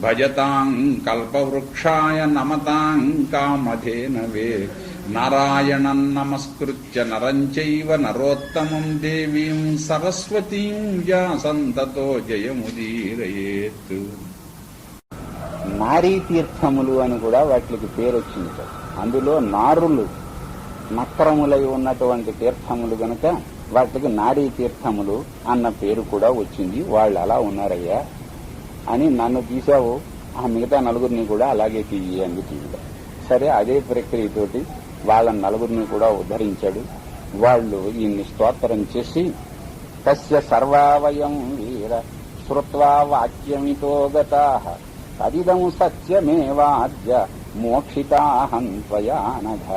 భజతాం కల్పవృక్షాయ నమతాం కామధేనవే నారాయణం నమస్కృత్య నరంచైవ నరోత్తమం దేవీం సరస్వతీం వ్యాసంతతో జయముదీరయేత్. నారీ తీర్థములు అని కూడా వాటికి పేరు వచ్చింది సార్. అందులో నారులు నక్రములై ఉన్నటువంటి తీర్థములు గనక వాటికి నారీ తీర్థములు అన్న పేరు కూడా వచ్చింది. వాళ్ళు అలా ఉన్నారయ్యా. అని నన్ను తీసావు ఆ మిగతా నలుగురిని కూడా అలాగే తీయి అంది తీయగా సరే అదే ప్రక్రియతోటి వాళ్ళ నలుగురిని కూడా ఉద్ధరించాడు. వాళ్ళు ఈయన్ని స్తోత్రం చేసి తస్య సర్వావయం వీర శ్రుత్వా వాక్యమితో గతా సత్యమేవాద్య మోక్షితాహం త్వయానఘ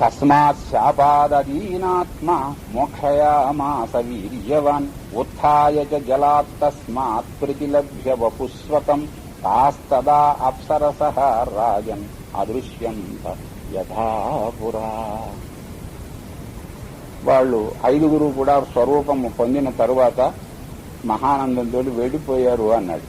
తస్మాత్ శాపాదీనాత్మ మోక్షయామాస వీర్యవాన్. ఉత్య జలాత్ తస్మాత్ ప్రతిలభ్య వపుస్వతం. తాస్తదా అప్సరస రాజన్ అదృశ్యంత యథాపురా వాళ్ళు ఐదుగురు కూడా స్వరూపము పొందిన తరువాత మహానందంతో వెళ్ళిపోయారు అన్నాడు.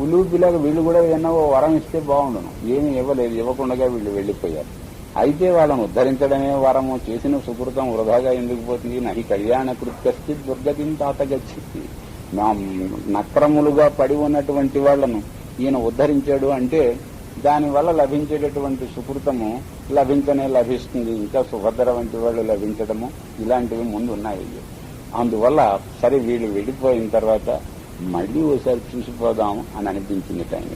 ఉలూపిలాగా వీళ్ళు కూడా ఏమన్నా ఓ వరం ఇస్తే బాగుండును. ఏమీ ఇవ్వలేదు. ఇవ్వకుండా వీళ్ళు వెళ్ళిపోయారు. అయితే వాళ్ళను ఉద్ధరించడమే వరము. చేసిన సుకృతం వృధాగా ఎందుకు పోతుంది? నహి కళ్యాణ కృత్యస్థి దుర్గతిని తాతగచ్చింది నా నక్రములుగా పడి ఉన్నటువంటి వాళ్ళను ఈయన ఉద్ధరించాడు అంటే దానివల్ల లభించేటటువంటి సుకృతము లభించనే లభిస్తుంది. ఇంకా సుభద్ర వంటి వాళ్ళు లభించడము ఇలాంటివి ముందు ఉన్నాయి. అందువల్ల సరే వీళ్ళు వెళ్ళిపోయిన తర్వాత మళ్ళీ ఓసారి చూసిపోదాం అని అనిపించింది టైం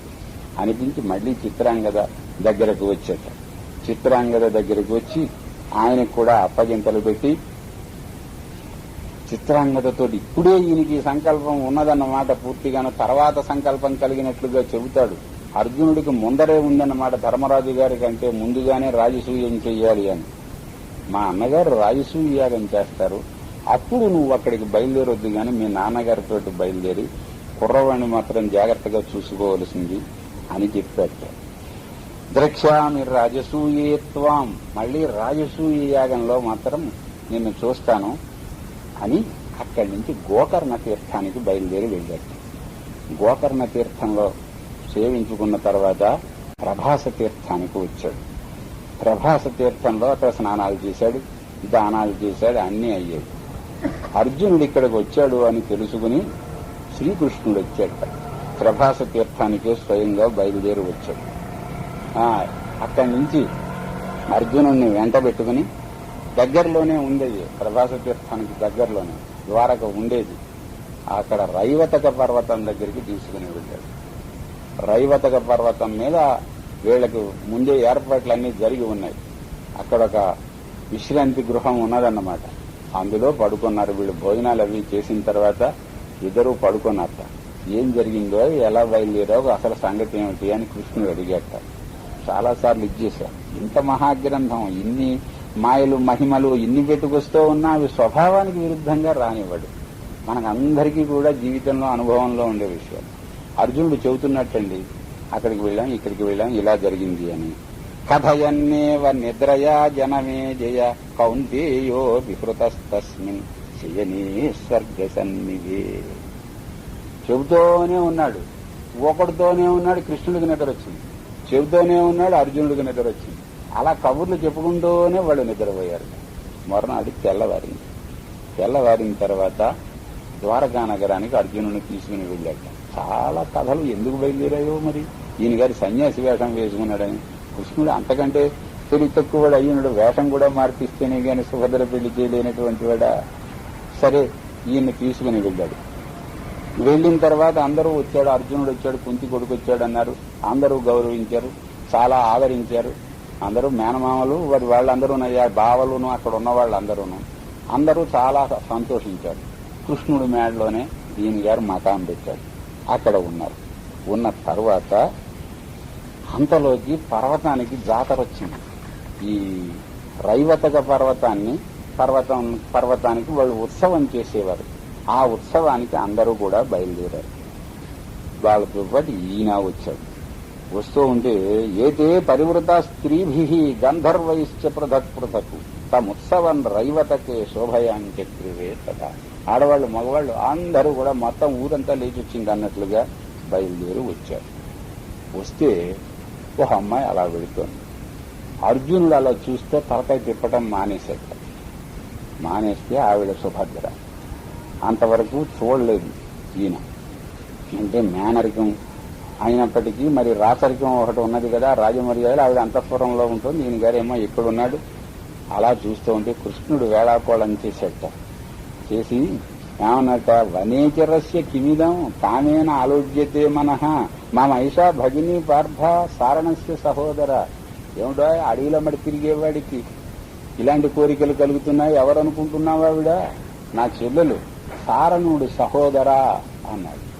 అనిపించి మళ్ళీ చిత్రాంగద దగ్గరకు వచ్చేట. చిత్రాంగద దగ్గరకు వచ్చి ఆయనకు కూడా అప్పగింతలు పెట్టి చిత్రాంగదతో ఇప్పుడే ఈయనకి సంకల్పం ఉన్నదన్నమాట పూర్తిగాను తర్వాత సంకల్పం కలిగినట్లుగా చెబుతాడు. అర్జునుడికి ముందరే ఉందన్నమాట ధర్మరాజు గారి కంటే ముందుగానే రాజసూయం చెయ్యాలి అని. మా అన్నగారు రాజసూయాగం చేస్తారు. అప్పుడు నువ్వు అక్కడికి బయలుదేరొద్దు గాని మీ నాన్నగారితో బయలుదేరి కుర్రవాణ్ణి మాత్రం జాగ్రత్తగా చూసుకోవలసింది అని చెప్పాడు ద్రక్ష్యామి రాజసూయేత్వాం మళ్ళీ రాజసూయ యాగంలో మాత్రం నిన్ను చూస్తాను అని అక్కడి నుంచి గోకర్ణ తీర్థానికి బయలుదేరి వెళ్ళాడు. గోకర్ణ తీర్థంలో సేవించుకున్న తర్వాత ప్రభాస తీర్థానికి వచ్చాడు. ప్రభాస తీర్థంలో అక్కడ స్నానాలు చేశాడు దానాలు చేశాడు అన్నీ అయ్యాడు అర్జునుడు ఇక్కడికి వచ్చాడు అని తెలుసుకుని శ్రీకృష్ణుడు వచ్చాడు. ప్రభాస తీర్థానికే స్వయంగా బయలుదేరి వచ్చాడు. అక్కడి నుంచి అర్జునుడిని వెంట పెట్టుకుని దగ్గరలోనే ఉండేది ప్రభాస తీర్థానికి దగ్గరలోనే ద్వారక ఉండేది. అక్కడ రైవతక పర్వతం దగ్గరికి తీసుకుని వెళ్ళాడు. రైవతక పర్వతం మీద వీళ్ళకు ముందే ఏర్పాట్లన్నీ జరిగి ఉన్నాయి. అక్కడ ఒక విశ్రాంతి గృహం ఉన్నదన్నమాట. అందులో పడుకున్నారు. వీళ్ళు భోజనాలు అవి చేసిన తర్వాత ఇద్దరు పడుకున్నారట ఏం జరిగిందో ఎలా బయలుదేరావు అసలు సంగతి ఏమిటి అని కృష్ణుడు అడిగాట. చాలా సార్లు ఇంత మహాగ్రంథం ఇన్ని మాయలు మహిమలు ఇన్ని పెట్టుకొస్తూ ఉన్నా అవి స్వభావానికి విరుద్ధంగా రానివ్వడు. మనకందరికీ కూడా జీవితంలో అనుభవంలో ఉండే విషయం. అర్జునుడు చెబుతున్నట్టండి అక్కడికి వెళ్ళాం ఇక్కడికి వెళ్ళాం ఇలా జరిగింది అని. కథయన్నేవ నిద్రయా జనమే జయ కౌంతేయో వికృతస్తస్మిన్ శయనే స్వర్గ చెబుతూనే ఉన్నాడు. ఒకటితోనే ఉన్నాడు కృష్ణుడికి నిద్ర వచ్చింది చెబుతూనే ఉన్నాడు అర్జునుడికి నిద్ర వచ్చింది. అలా కబుర్లు చెప్పుకుంటూనే వాళ్ళు నిద్రపోయారు. మరునాడు తెల్లవారింది. తెల్లవారిన తర్వాత ద్వారకా నగరానికి అర్జునుడిని తీసుకుని వెళ్ళాడు చాలా కథలు ఎందుకు బయలుదేరాయో మరి? ఈయన గారి సన్యాసి వేషం వేసుకున్నాడని. కృష్ణుడు అంతకంటే తెలివి తక్కువ అయ్యనుడు వేషం కూడా మార్పిస్తేనే గాని సుభద్ర పెళ్ళి చేయలేనటువంటి వాడా. సరే ఈయన్ని తీసుకుని వెళ్ళాడు. వెళ్ళిన తర్వాత అందరూ వచ్చాడు అర్జునుడు వచ్చాడు కుంతి కొడుకు వచ్చాడు అన్నారు. అందరూ గౌరవించారు చాలా ఆదరించారు. అందరూ మేనమామలు వారి వాళ్ళందరూ బావలును అక్కడ ఉన్న వాళ్ళందరూను. అందరూ చాలా సంతోషించారు. కృష్ణుడి మేడలోనే దీని గారు మకాం పెట్టాడు అక్కడ ఉన్నారు. ఉన్న తర్వాత అంతలోకి పర్వతానికి జాతర వచ్చింది. ఈ రైవతక పర్వతాన్ని పర్వతం పర్వతానికి వాళ్ళు ఉత్సవం చేసేవారు. ఆ ఉత్సవానికి అందరూ కూడా బయలుదేరారు. వాళ్ళతో పాటు ఈయన వచ్చాడు. వస్తూ ఉంటే ఏతే పరివృత స్త్రీభి గంధర్వైశ్చ పృథక్ పృథక్. తముత్సవం రైవతకే శోభయాంచక్రివే కదా ఆడవాళ్ళు మగవాళ్ళు అందరూ కూడా మొత్తం ఊరంతా లేచి వచ్చింది అన్నట్లుగా బయలుదేరి వచ్చారు. వస్తే ఒక అమ్మాయి అలా వెళుతోంది. అర్జునుడు అలా చూస్తే తలకాయ తిప్పటం మానేశాడు. మానేస్తే ఆవిడ సుభద్ర. అంతవరకు చూడలేదు ఈయన. అంటే మేనరికం అయినప్పటికీ మరి రాచరికం ఒకటి ఉన్నది కదా రాజమర్యాదలు ఆవిడ అంతఃపురంలో ఉంటుంది ఈయన గారేమో ఎక్కడున్నాడు? అలా చూస్తూ ఉంటే కృష్ణుడు వేళాకోళం చేసేట. చేసి ఏమన్నట వనేచరస్య కిమిదం తామేన ఆలోచ్యతే మనహ మా మహిషా భగిని పార్థ సారణస్య సహోదర. ఏమిటో అడవిలో మడి తిరిగేవాడికి ఇలాంటి కోరికలు కలుగుతున్నాయి ఎవరు అనుకుంటున్నావు ఆవిడ? నా చెల్లెలు. సారణుడు సహోదరా అన్నాడు.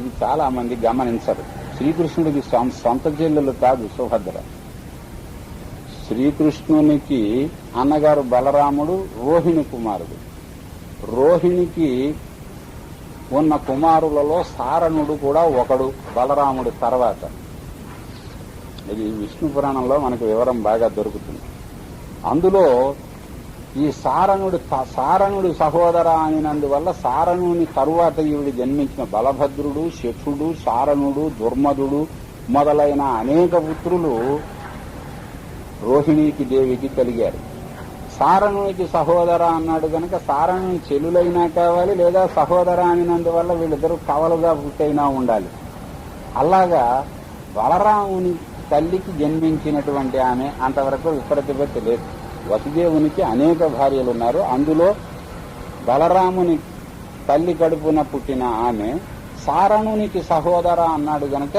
ఇది చాలా మంది గమనించరు. శ్రీకృష్ణుడికి సొంత చెల్లెలు కాదు సుభద్ర శ్రీకృష్ణునికి అన్నగారు బలరాముడు రోహిణి కుమారుడు. రోహిణికి ఉన్న కుమారులలో సారణుడు కూడా ఒకడు బలరాముడి తర్వాత. ఇది విష్ణు పురాణంలో మనకు వివరం బాగా దొరుకుతుంది. అందులో ఈ సారణుడు సారణుడు సహోదర అనినందువల్ల సారణుని తరువాత ఈవిడ జన్మించిన బలభద్రుడు శఠుడు సారణుడు దుర్మధుడు మొదలైన అనేక పుత్రులు రోహిణీకి దేవికి కలిగారు. సారణునికి సహోదర అన్నాడు గనక సారణుని చెలులైనా కావాలి లేదా సహోదర అనినందువల్ల వీళ్ళిద్దరూ కవలుగా పుట్టైనా ఉండాలి. అలాగా బలరాముని తల్లికి జన్మించినటువంటి ఆమె అంతవరకు విపరీతపెత్తి లేదు వసుదేవునికి అనేక భార్యలు ఉన్నారు అందులో బలరాముని తల్లి కడుపున పుట్టిన ఆమె సారణునికి సహోదర అన్నాడు గనక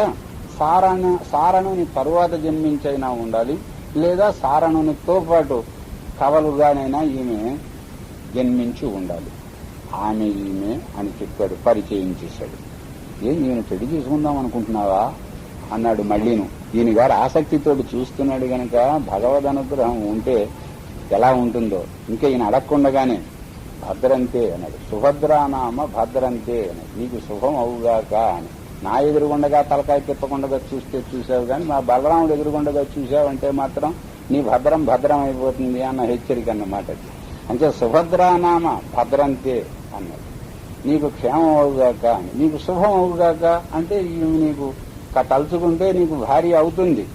సారణ సారణుని తరువాత జన్మించైనా ఉండాలి లేదా సారణునితో పాటు కవలుగానైనా ఈమె జన్మించి ఉండాలి. ఆమె ఈమె అని చెప్పాడు పరిచయం చేశాడు. ఏం ఈయన పెళ్ళి చేసుకుందాం అనుకుంటున్నావా? అన్నాడు మళ్ళీను. ఈయన గారు ఆసక్తితోటి చూస్తున్నాడు గనక భగవద్ అనుగ్రహం ఉంటే ఎలా ఉంటుందో. ఇంకా ఈయన అడగకుండగానే భద్రంతే అన్నాడు. సుభద్రానామ భద్రంతే అన్నాడు. నీకు శుభం అవుగాక అని. నా ఎదురుగుండగా తలకాయ తిప్పకుండా చూస్తే చూసావు కానీ మా బలరాముడు ఎదురుగుండగా చూసావంటే మాత్రం నీ భద్రం భద్రం అయిపోతుంది అన్న హెచ్చరిక అన్నమాట అంటే సుభద్రానామ భద్రంతే అన్నాడు. నీకు క్షేమం అవుగాక అని. నీకు శుభం అవుగాక అంటే నీకు తలుచుకుంటే నీకు భారీ అవుతుంది.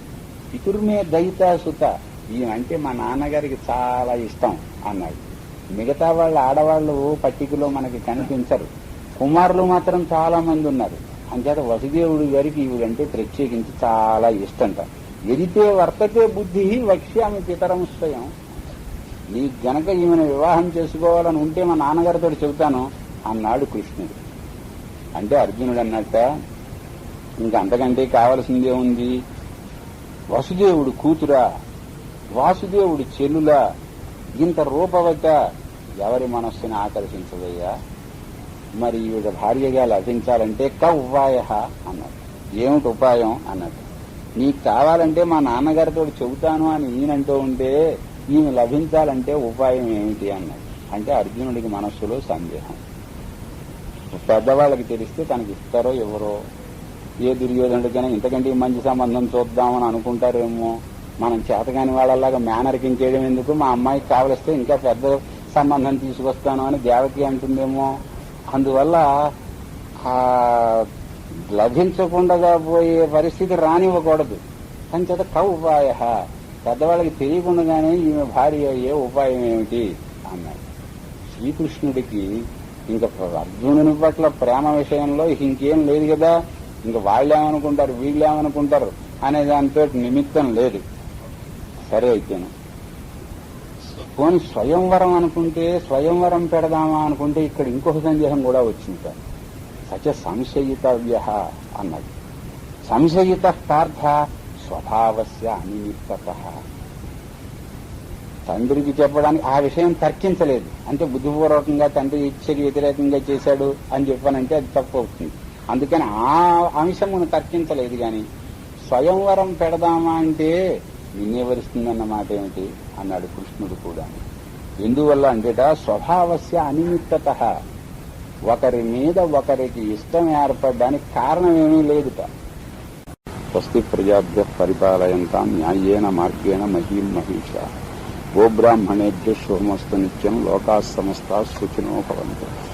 పితుర్మే దయిత సుత. ఈయనంటే మా నాన్నగారికి చాలా ఇష్టం అన్నాడు. మిగతా వాళ్ళ ఆడవాళ్ళు పట్టికలో మనకి కనిపించరు. కుమారులు మాత్రం చాలా మంది ఉన్నారు. అంచేత వసుదేవుడి గారికి ఈవిడంటే ప్రత్యేకించి చాలా ఇష్టంట. ఎదితే వర్తతే బుద్ధి వక్ష్యామి పితరం స్వయం. నీ గనక ఈమెను వివాహం చేసుకోవాలని ఉంటే మా నాన్నగారితో చెబుతాను అన్నాడు కృష్ణుడు. అంటే అర్జునుడు అన్నట్ట ఇంకంతకంటే కావలసిందే ఉంది వసుదేవుడు కూతురా వాసుదేవుడి చెల్లుల ఇంత రూపవత ఎవరి మనస్సుని ఆకర్షించదయ్యా? మరి ఈవిడ భార్యగా లభించాలంటే క అన్నాడు ఏమిటి ఉపాయం అన్నాడు నీకు కావాలంటే మా నాన్నగారితో చెబుతాను అని ఈయనంటూ ఉంటే ఈమె లభించాలంటే ఉపాయం ఏమిటి అన్నాడు అంటే అర్జునుడికి మనస్సులో సందేహం. పెద్దవాళ్ళకి తెలిస్తే తనకి ఇస్తారో ఎవరో? ఏ దుర్యోధనుడికైనా ఇంతకంటే మంచి సంబంధం చూద్దామని అనుకుంటారేమో? మనం చేతగాని వాళ్ళలాగా మేనర్కి చేయడం ఎందుకు? మా అమ్మాయికి కావలిస్తే ఇంకా పెద్ద సంబంధం తీసుకొస్తాను అని దేవకి అంటుందేమో. అందువల్ల ఆ లభించకుండా పోయే పరిస్థితి రానివ్వకూడదు. అంచేత క ఉపాయ? పెద్దవాళ్ళకి తెలియకుండానే ఈమె భార్య అయ్యే ఉపాయం ఏమిటి? అన్నాడు. శ్రీకృష్ణుడికి ఇంకా అర్జునుని పట్ల ప్రేమ విషయంలో ఇంకేం లేదు కదా. ఇంకా వాళ్ళేమనుకుంటారు వీళ్ళేమనుకుంటారు అనే దాంతో నిమిత్తం లేదు. సరే అయితేను పోనీ స్వయంవరం అనుకుంటే స్వయంవరం పెడదామా అనుకుంటే ఇక్కడ ఇంకొక సందేహం కూడా వచ్చింది సచ సంశయితవ్య అన్నది. సంశయిత పార్థ స్వభావస్య అనిమిత్తత. తండ్రికి చెప్పడానికి ఆ విషయం తర్కించలేదు. అంటే బుద్ధిపూర్వకంగా తండ్రి ఇచ్చకి వ్యతిరేకంగా చేశాడు అని చెప్పానంటే అది తప్పు అవుతుంది. అందుకని ఆ అంశమును తర్కించలేదు కాని స్వయంవరం పెడదామా అంటే నిన్నేవరిస్తుందన్న మాట ఏమిటి అన్నాడు కృష్ణుడు కూడా. ఎందువల్ల అంటేట స్వభావస్య అనిమిత్తత. ఒకరి మీద ఒకరికి ఇష్టం ఏర్పడడానికి కారణం ఏమీ లేదుట. స్వస్తి ప్రజాభ్య పరిపాలయంతా న్యాయేన మార్గేణ మహీం మహిష. గోబ్రాహ్మణేభ్య శుభమస్తు నిత్యం లోకా సమస్త సుఖినో భవంతు.